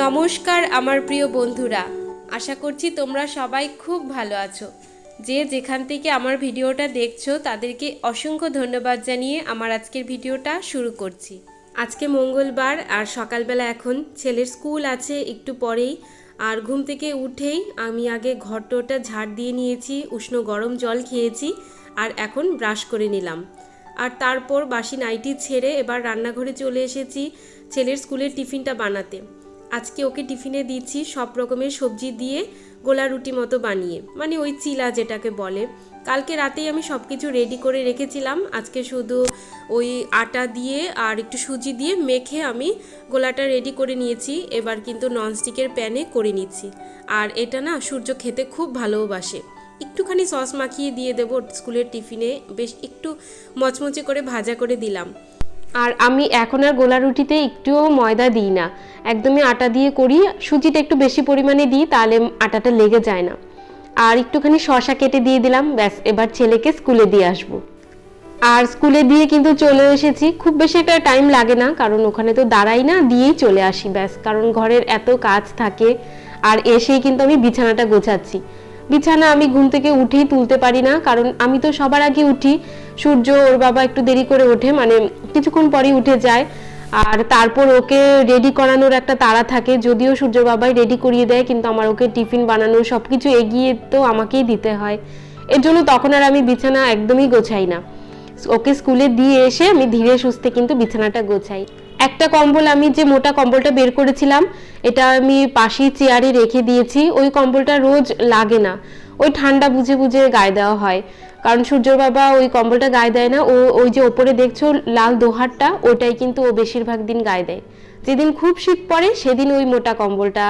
নমস্কার, আমার প্রিয় বন্ধুরা। আশা করছি তোমরা সবাই খুব ভালো আছো। যে যেখান থেকে আমার ভিডিওটা দেখছ, তাদেরকে অসংখ্য ধন্যবাদ জানিয়ে আমার আজকের ভিডিওটা শুরু করছি। আজকে মঙ্গলবার আর সকালবেলা এখন ছেলের স্কুল আছে একটু পরেই। আর ঘুম থেকে উঠেই আমি আগে ঘরটোটা ঝাড় দিয়ে নিয়েছি, উষ্ণ গরম জল খেয়েছি আর এখন ব্রাশ করে নিলাম। আর তারপর বাসি নাইটি ছেড়ে এবার রান্নাঘরে চলে এসেছি ছেলের স্কুলের টিফিনটা বানাতে। আজকে ওকে টিফিনে দিচ্ছি সব রকমের সবজি দিয়ে গোলা রুটি মতো বানিয়ে মানে ওই চিলা যেটাকে বলে। কালকে রাতেই আমি সব কিছু রেডি করে রেখেছিলাম। আজকে শুধু ওই আটা দিয়ে আর একটু সুজি দিয়ে মেখে আমি গোলাটা রেডি করে নিয়েছি। এবার কিন্তু ননস্টিকের প্যানে করে নিচ্ছি। আর এটা না সূর্য খেতে খুব ভালোবাসে। একটুখানি সস মাখিয়ে দিয়ে দেবো স্কুলের টিফিনে। বেশ একটু মচমচে করে ভাজা করে দিলাম। আর আমি এখন আর গোলা রুটিতে একটুও ময়দা দিই না। একদমই আটা দিয়ে করি সুজিটা একটু বেশি পরিমাণে দিই, তাহলে আটাটা লেগে যায় না। আর একটুখানি শশা কেটে দিয়ে দিলাম, ব্যাস, এবার ছেলেকে স্কুলে দিয়ে আসব। আর স্কুলে দিয়ে কিন্তু চলে এসেছি, খুব বেশি একটা টাইম লাগে না, কারণ ওখানে তো দাঁড়াই না, দিয়েই চলে আসি, ব্যাস, কারণ ঘরের এত কাজ থাকে, আর এসেই কিন্তু আমি বিছানাটা গোছাচ্ছি। বিছানা আমি ঘুম থেকে উঠেই তুলতে পারি না, কারণ আমি তো সবার আগে উঠি। সূর্য ওর বাবা একটু দেরি করে ওঠে মানে কিছুক্ষণ পরেই উঠে যায়। আর তারপর ওকে রেডি করানোর একটা তাড়া থাকে, যদিও সূর্য বাবাই রেডি করিয়ে দেয়, কিন্তু আমার ওকে টিফিন বানানো সব কিছু এগিয়ে তো আমাকেই দিতে হয়। এর জন্য তখন আর আমি বিছানা একদমই গোছাই না। ওকে স্কুলে দিয়ে এসে আমি ধীরে সুস্থে কিন্তু বিছানাটা গোছাই। একটা কম্বল আমি যে মোটা কম্বলটা বের করেছিলাম, এটা আমি পাশেই চেয়ারে রেখে দিয়েছি, ওই কম্বলটা রোজ লাগে না। ওই ঠান্ডা বুঝে বুঝে গায়ে দেওয়া হয়। কারণ সূর্যর বাবা ওই কম্বলটা গায়ে দেয় না, ও ওই যে ওপরে দেখছ লাল দোহারটা, ওটাই কিন্তু ও বেশিরভাগ দিন গায়ে দেয়। যেদিন খুব শীত পড়ে, সেদিন ওই মোটা কম্বলটা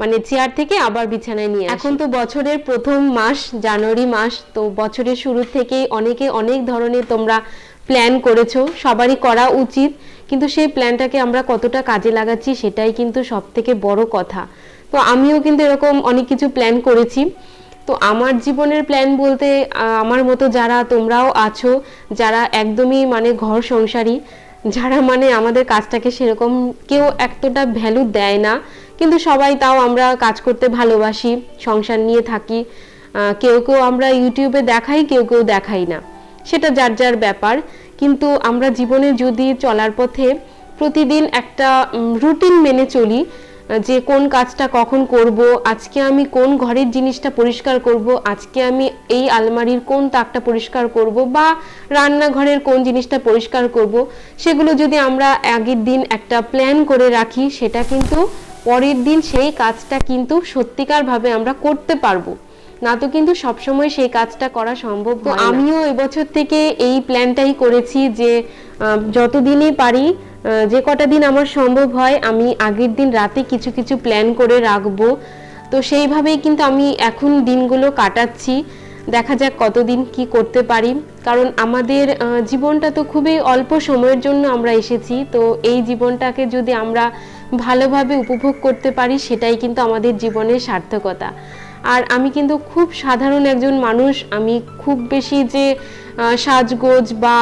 মানে চেয়ার থেকে আবার বিছানায় নিয়ে। এখন তো বছরের প্রথম মাস, জানুয়ারি মাস, তো বছরের শুরু থেকেই অনেকে অনেক ধরনের তোমরা প্ল্যান করেছ, সবারই করা উচিত। কিন্তু সেই প্ল্যানটাকে আমরা কতটা কাজে লাগাচ্ছি সেটাই কিন্তু সব থেকে বড় কথা। তো আমিও কিন্তু এরকম অনেক কিছু প্ল্যান করেছি। তো আমার জীবনের প্ল্যান বলতে আমার মতো যারা তোমরাও আছো, যারা একদমই মানে ঘর সংসারী, যারা মানে আমাদের কাজটাকে সেরকম কেউ এতটা ভ্যালু দেয় না, কিন্তু সবাই তাও আমরা কাজ করতে ভালোবাসি, সংসার নিয়ে থাকি কেউ কেউ আমরা ইউটিউবে দেখাই, কেউ কেউ দেখাই না। সেটা যার যার ব্যাপার। কিন্তু আমরা জীবনে যদি চলার পথে প্রতিদিন একটা রুটিন মেনে চলি, যে কোন কাজটা কখন করব, আজকে আমি কোন ঘরের জিনিসটা পরিষ্কার করব, আজকে আমি এই আলমারির কোন তাকটা পরিষ্কার করব, বা রান্নাঘরের কোন জিনিসটা পরিষ্কার করব, সেগুলো যদি আমরা আগের দিন একটা প্ল্যান করে রাখি, সেটা কিন্তু পরের দিন সেই কাজটা কিন্তু সত্যিকারভাবে আমরা করতে পারব। না তো কিন্তু সবসময় সেই কাজটা করা সম্ভব তো আমিও এবছর থেকে এই প্ল্যানটাই করেছি যে যতদিনই পারি যে কটা দিন আমার সম্ভব হয় আমি আগের দিন রাতে কিছু কিছু প্ল্যান করে রাখব। তো সেইভাবেই কিন্তু আমি এখন দিনগুলো কাটাচ্ছি। দেখা যাক কতদিন কি করতে পারি। কারণ আমাদের জীবনটা তো খুবই অল্প সময়ের জন্য আমরা এসেছি। তো এই জীবনটাকে যদি আমরা ভালোভাবে উপভোগ করতে পারি সেটাই কিন্তু আমাদের জীবনের সার্থকতা। আর আমি কিন্তু খুব সাধারণ একজন মানুষ। আমি খুব বেশি যে সাজগোজ বা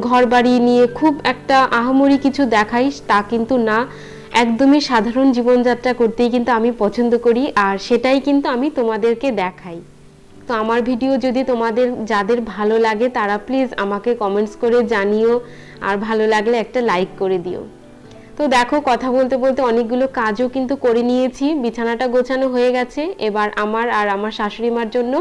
ঘর বাড়ি নিয়ে খুব একটা আহামরি কিছু দেখাই তা কিন্তু না। একদমই সাধারণ জীবনযাত্রা করতেই কিন্তু আমি পছন্দ করি আর সেটাই কিন্তু আমি তোমাদেরকে দেখাই। তো আমার ভিডিও যদি তোমাদের, যাদের ভালো লাগে তারা প্লিজ আমাকে কমেন্টস করে জানিও আর ভালো লাগলে একটা লাইক করে দিও। তো দেখো, কথা বলতে বলতে অনেকগুলো কাজও কিন্তু করে নিয়েছি। বিছানাটা গোছানো হয়ে গেছে। এবার আমার আর আমার শাশুড়ি মার জন্য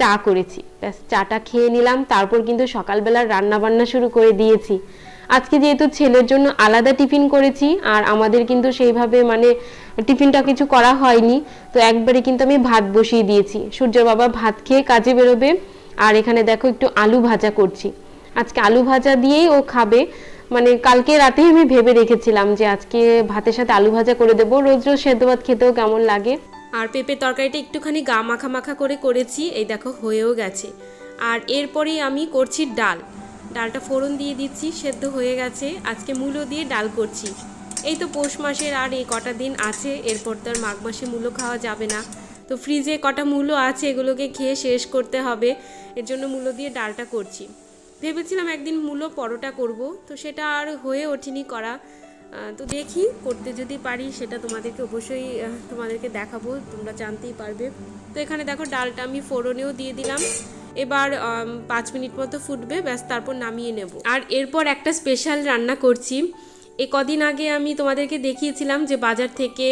চা করেছি। ব্যাস, চাটা খেয়ে নিলাম। তারপর কিন্তু সকালবেলা রান্না বান্না শুরু করে দিয়েছি। আজকে যেহেতু ছেলের জন্য আলাদা টিফিন করেছি, আর আমাদের কিন্তু সেইভাবে মানে টিফিনটা কিছু করা হয়নি, তো একবারে কিন্তু আমি ভাত বসিয়ে দিয়েছি। সূর্য বাবা ভাত খেয়ে কাজে বেরোবে। আর এখানে দেখো একটু আলু ভাজা করছি। আজকে আলু ভাজা দিয়েই ও খাবে। মানে কালকে রাতেই আমি ভেবে রেখেছিলাম যে আজকে ভাতের সাথে আলু ভাজা করে দেবো। রোজ রোজ সেদ্ধ ভাত খেতেও কেমন লাগে? আর পেঁপের তরকারিটা একটুখানি গা মাখা মাখা করে করেছি, এই দেখো হয়েও গেছে। আর এরপরেই আমি করছি ডাল। ডালটা ফোড়ন দিয়ে দিচ্ছি, সেদ্ধ হয়ে গেছে। আজকে মূলো দিয়ে ডাল করছি। এই তো পৌষ মাসের আর এই কটা দিন আছে, এরপর তো আর মাঘ মাসে মূলো খাওয়া যাবে না। তো ফ্রিজে কটা মূলো আছে, এগুলোকে খেয়ে শেষ করতে হবে। এর জন্য মূলো দিয়ে ডালটা করছি। ভেবেছিলাম একদিন মূলো পরোটা করব, তো সেটা আর হয়ে ওঠেনি করা। তো দেখি করতে যদি পারি সেটা তোমাদেরকে অবশ্যই তোমাদেরকে দেখাবো, তোমরা জানতেই পারবে। তো এখানে দেখো ডালটা আমি ফোড়নেও দিয়ে দিলাম। এবার পাঁচ মিনিট মতো ফুটবে, ব্যাস তারপর নামিয়ে নেব। আর এরপর একটা স্পেশাল রান্না করছি। এ কদিন আগে আমি তোমাদেরকে দেখিয়েছিলাম যে বাজার থেকে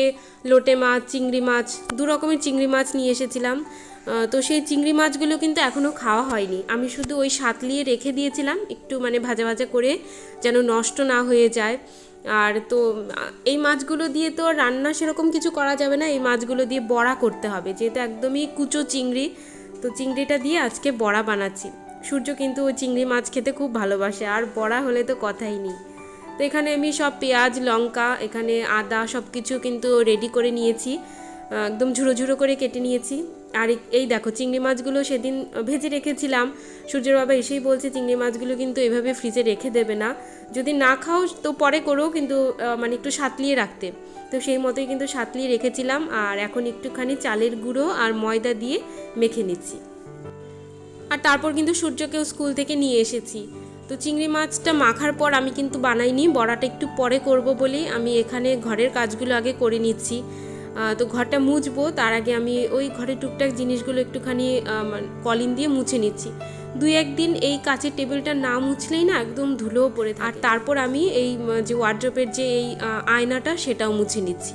লোটে মাছ, চিংড়ি মাছ, দু রকমের চিংড়ি মাছ নিয়ে এসেছিলাম। তো সেই চিংড়ি মাছগুলো কিন্তু এখনও খাওয়া হয়নি। আমি শুধু ওই সাতলিয়ে রেখে দিয়েছিলাম একটু মানে ভাজা ভাজা করে যেন নষ্ট না হয়ে যায়। আর তো এই মাছগুলো দিয়ে তো রান্না সেরকম কিছু করা যাবে না। এই মাছগুলো দিয়ে বড়া করতে হবে। যেহেতু একদমই কুচো চিংড়ি, তো চিংড়িটা দিয়ে আজকে বড়া বানাচ্ছি। সূর্য কিন্তু ওই চিংড়ি মাছ খেতে খুব ভালোবাসে। আর বড়া হলে তো কথাই নেই। তো এখানে আমি সব পেঁয়াজ, লঙ্কা, এখানে আদা সব কিছু কিন্তু রেডি করে নিয়েছি। একদম ঝুড়ো ঝুড়ো করে কেটে নিয়েছি। আর এই- দেখো চিংড়ি মাছগুলো সেদিন ভেজে রেখেছিলাম। সূর্যের বাবা এসেই বলছে চিংড়ি মাছগুলো কিন্তু এভাবে ফ্রিজে রেখে দেবে না। যদি না খাও তো পরে করো কিন্তু মানে একটু সাতলিয়ে রাখতে। তো সেই মতোই কিন্তু সাতলিয়ে রেখেছিলাম। আর এখন একটুখানি চালের গুঁড়ো আর ময়দা দিয়ে মেখে নিচ্ছি। আর তারপর কিন্তু সূর্যকেও স্কুল থেকে নিয়ে এসেছি। তো চিংড়ি মাছটা মাখার পর আমি কিন্তু বানাইনি, বড়াটা একটু পরে করব বলেই আমি এখানে ঘরের কাজগুলো আগে করে নিচ্ছি। তো ঘরটা মুছবো, তার আগে আমি ওই ঘরে টুকটাক জিনিসগুলো একটুখানি মানে কলিন দিয়ে মুছে নিচ্ছি। দুই একদিন এই কাচের টেবিলটা না মুছলেই না একদম ধুলোও পড়ে আর তারপর আমি এই যে ওয়ার্ড্রপের যে এই আয়নাটা সেটাও মুছে নিচ্ছি।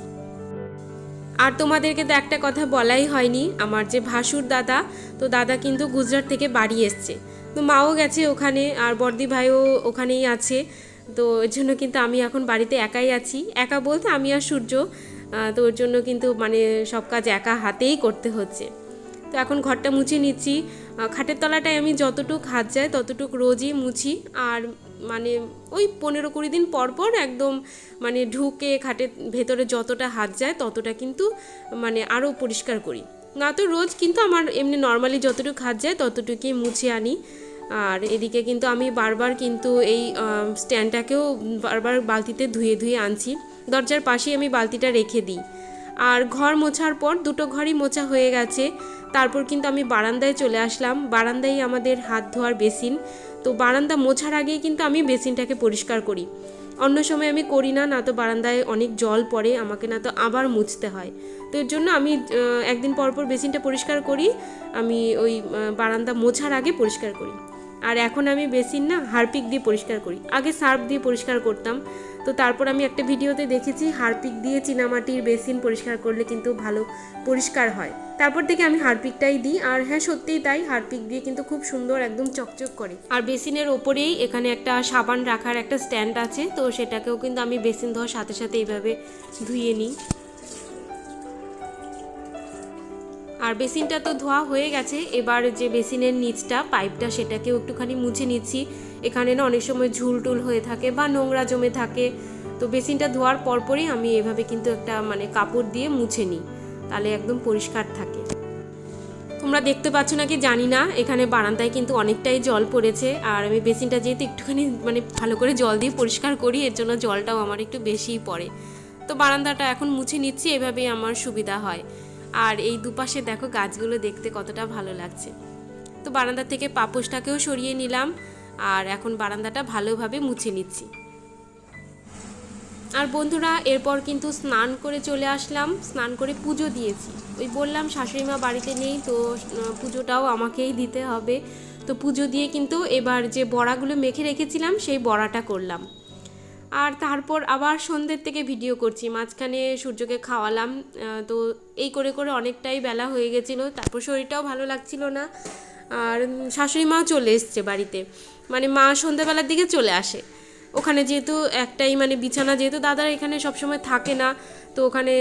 আর তোমাদেরকে তো একটা কথা বলাই হয়নি, আমার যে ভাসুর দাদা, তো দাদা কিন্তু গুজরাট থেকে বাড়ি এসছে। তো মাও গেছে ওখানে আর বর্দি ভাইও ওখানেই আছে। তো এর জন্য কিন্তু আমি এখন বাড়িতে একাই আছি। একা বলতে আমি আর সূর্য। তো ওর জন্য কিন্তু মানে সব কাজ একা হাতেই করতে হচ্ছে। তো এখন ঘরটা মুছে নিচ্ছি। খাটের তলাটায় আমি যতটুক হাত যায় ততটুক রোজই মুছি। আর মানে ওই পনেরো কুড়ি দিন পর পর একদম মানে ঢুকে খাটের ভেতরে যতটা হাত যায় ততটা কিন্তু মানে আরও পরিষ্কার করি। না তো রোজ কিন্তু আমার এমনি নর্মালি যতটুকু হাত যায় ততটুকুই মুছে আনি। আর এদিকে কিন্তু আমি বারবার কিন্তু এই স্ট্যান্ডটাকেও বারবার বালতিতে ধুয়ে ধুয়ে আনছি। দরজার পাশেই আমি বালতিটা রেখে দিই। আর ঘর মোছার পর দুটো ঘরই মোছা হয়ে গেছে। তারপর কিন্তু আমি বারান্দায় চলে আসলাম। বারান্দায় আমাদের হাত ধোয়ার বেসিন। তো বারান্দা মোছার আগেই কিন্তু আমি বেসিনটাকে পরিষ্কার করি। অন্য সময় আমি করি না না তো বারান্দায় অনেক জল পড়ে, আমাকে না তো আবার মুছতে হয়। তো এর জন্য আমি একদিন পর পর বেসিনটা পরিষ্কার করি। আমি ওই বারান্দা মোছার আগে পরিষ্কার করি। আর এখন আমি বেসিন না হারপিক দিয়ে পরিষ্কার করি। আগে সার্ফ দিয়ে পরিষ্কার করতাম। তো তারপর আমি একটা ভিডিওতে দেখেছি হারপিক দিয়ে চীনামাটির বেসিন পরিষ্কার করলে কিন্তু ভালো পরিষ্কার হয়। তারপর থেকে আমি হারপিকটাই দিই আর হ্যাঁ সত্যিই তাই হারপিক দিয়ে কিন্তু খুব সুন্দর একদম চকচক করে। আর বেসিনের ওপরেই এখানে একটা সাবান রাখার একটা স্ট্যান্ড আছে, তো সেটাকেও কিন্তু আমি বেসিন ধোয়ার সাথে সাথে এইভাবে ধুয়ে নিই। আর বেসিনটা তো ধোয়া হয়ে গেছে, এবার যে বেসিনের নিচটা, পাইপটা সেটাকেও একটুখানি মুছে নিচ্ছি। এখানে না অনেক সময় ঝুল টুল হয়ে থাকে বা নোংরা জমে থাকে। তো বেসিনটা ধোয়ার পরপরই আমি এভাবে কিন্তু একটা মানে কাপড় দিয়ে মুছে নিই, তাহলে একদম পরিষ্কার থাকে। তোমরা দেখতে পাচ্ছ নাকি? জানি না, এখানে বারান্দায় কিন্তু অনেকটাই জল পড়েছে, আর আমি বেসিনটা যেহেতু একটুখানি মানে ভালো করে জল দিয়ে পরিষ্কার করি, এর জন্য জলটাও আমার একটু বেশিই পড়ে। তো বারান্দাটা এখন মুছে নিচ্ছি, এভাবেই আমার সুবিধা হয়। আর এই দুপাশে দেখো গাছগুলো দেখতে কতটা ভালো লাগছে। তো বারান্দা থেকে পাপোশটাকেও সরিয়ে নিলাম আর এখন বারান্দাটা ভালোভাবে মুছে নিচ্ছি। আর বন্ধুরা, এরপর কিন্তু স্নান করে চলে আসলাম, স্নান করে পুজো দিয়েছি। ওই বললাম শাশুড়ি মা বাড়িতে নেই, তো পুজোটাও আমাকেই দিতে হবে। তো পুজো দিয়ে কিন্তু এবার যে বড়াগুলো মেখে রেখেছিলাম, সেই বড়াটা করলাম। আর তারপর আবার সন্ধ্যের থেকে ভিডিও করছি। মাঝখানে সূর্যকে খাওয়ালাম তো এই করে করে অনেকটাই বেলা হয়ে গেছিল। তারপর শরীরটাও ভালো লাগছিল না। আর শাশুড়ি মাও চলে এসছে বাড়িতে। মানে মা সন্ধ্যাবেলার দিকে চলে আসে। ওখানে যেহেতু একটাই মানে বিছানা, যেহেতু দাদার এখানে সবসময় থাকে না, তো ওখানে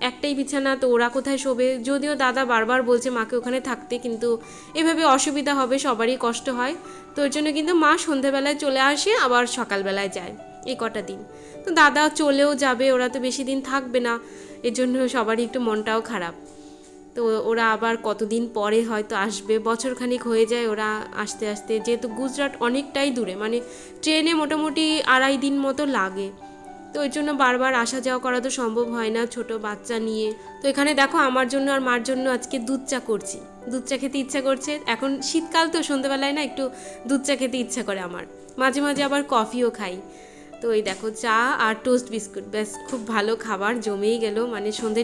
একটাই বিছানা, তো ওরা কোথায় শোবে? যদিও দাদা বারবার বলছে মাকে ওখানে থাকতে, কিন্তু এভাবে অসুবিধা হবে, সবারই কষ্ট হয়। তো ওর জন্য কিন্তু মা সন্ধেবেলায় চলে আসে, আবার সকালবেলায় যায়। এই কটা দিন। তো দাদা চলেও যাবে, ওরা তো বেশি দিন থাকবে না এর জন্য সবারই একটু মনটাও খারাপ। তো ওরা আবার কতদিন পরে হয়তো আসবে, বছরখানিক হয়ে যায় ওরা আসতে আসতে, যেহেতু গুজরাট অনেকটাই দূরে মানে ট্রেনে মোটামুটি আড়াই দিন মতো লাগে। তো ওই জন্য বারবার আসা যাওয়া করা তো সম্ভব হয় না, ছোট বাচ্চা নিয়ে। তো এখানে দেখো আমার জন্য আর মার জন্য আজকে দুধ চা করছি। দুধ চা খেতে ইচ্ছা করছে, এখন শীতকাল তো সন্ধ্যেবেলায় না একটু দুধ চা খেতে ইচ্ছা করে আমার। মাঝে মাঝে আবার কফিও খাই। তো এই দেখো চা আর টোস্ট বিস্কুট ব্যাস, খুব ভালো খাবার, জমেই গেল। মানে সন্ধে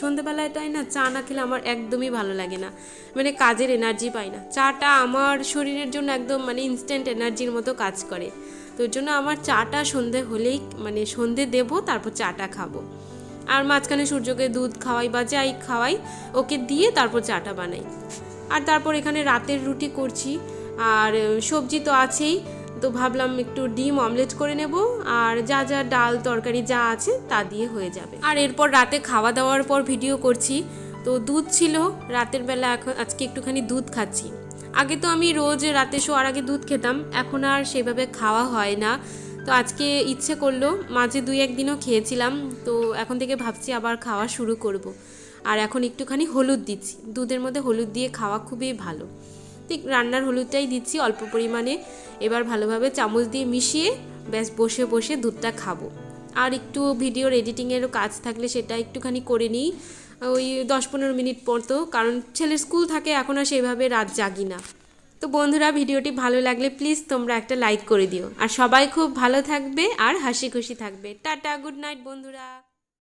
সন্ধেবেলাটাই না চা না খেলে আমার একদমই ভালো লাগে না। মানে কাজের এনার্জি পাই না। চাটা আমার শরীরের জন্য একদম মানে ইনস্ট্যান্ট এনার্জির মতো কাজ করে। তো জন্য আমার চাটা সন্ধে হলেই মানে সন্ধে দেবো, তারপর চাটা খাব। আর মাঝখানে সূর্যকে দুধ খাওয়াই বা যাই খাওয়াই, ওকে দিয়ে তারপর চাটা বানাই। আর তারপর এখানে রাতের রুটি করছি। আর সবজি তো আছেই। তো ভাবলাম একটু ডিম অমলেট করে নেব, আর যা যা ডাল তরকারি যা আছে তা দিয়ে হয়ে যাবে। আর এরপর রাতে খাওয়া দাওয়ার পর ভিডিও করছি, তো দুধ ছিল, রাতের বেলা এখন আজকে একটুখানি দুধ খাচ্ছি। আগে তো আমি রোজ রাতে শোয়ার আগে দুধ খেতাম, এখন আর সেভাবে খাওয়া হয় না। তো আজকে ইচ্ছে করল, মাঝে দুই একদিনও খেয়েছিলাম, তো এখন থেকে ভাবছি আবার খাওয়া শুরু করব। আর এখন একটুখানি হলুদ দিচ্ছি, দুধের মধ্যে হলুদ দিয়ে খাওয়া খুবই ভালো। ঠিক রান্নার হলুদটাই দিচ্ছি, অল্প পরিমাণে। এবার ভালোভাবে চামচ দিয়ে মিশিয়ে ব্যাস বসে বসে দুধটা খাব। আর একটু ভিডিওর এডিটিংয়েরও কাজ থাকলে সেটা একটুখানি করে নিই, ওই দশ পনেরো মিনিট পর তো, কারণ ছেলের স্কুল থাকে, এখন আর সেইভাবে রাত জাগি না। তো বন্ধুরা, ভিডিওটি ভালো লাগলে প্লিজ তোমরা একটা লাইক করে দিও। আর সবাই খুব ভালো থাকবে আর হাসি খুশি থাকবে। টাটা গুড নাইট বন্ধুরা।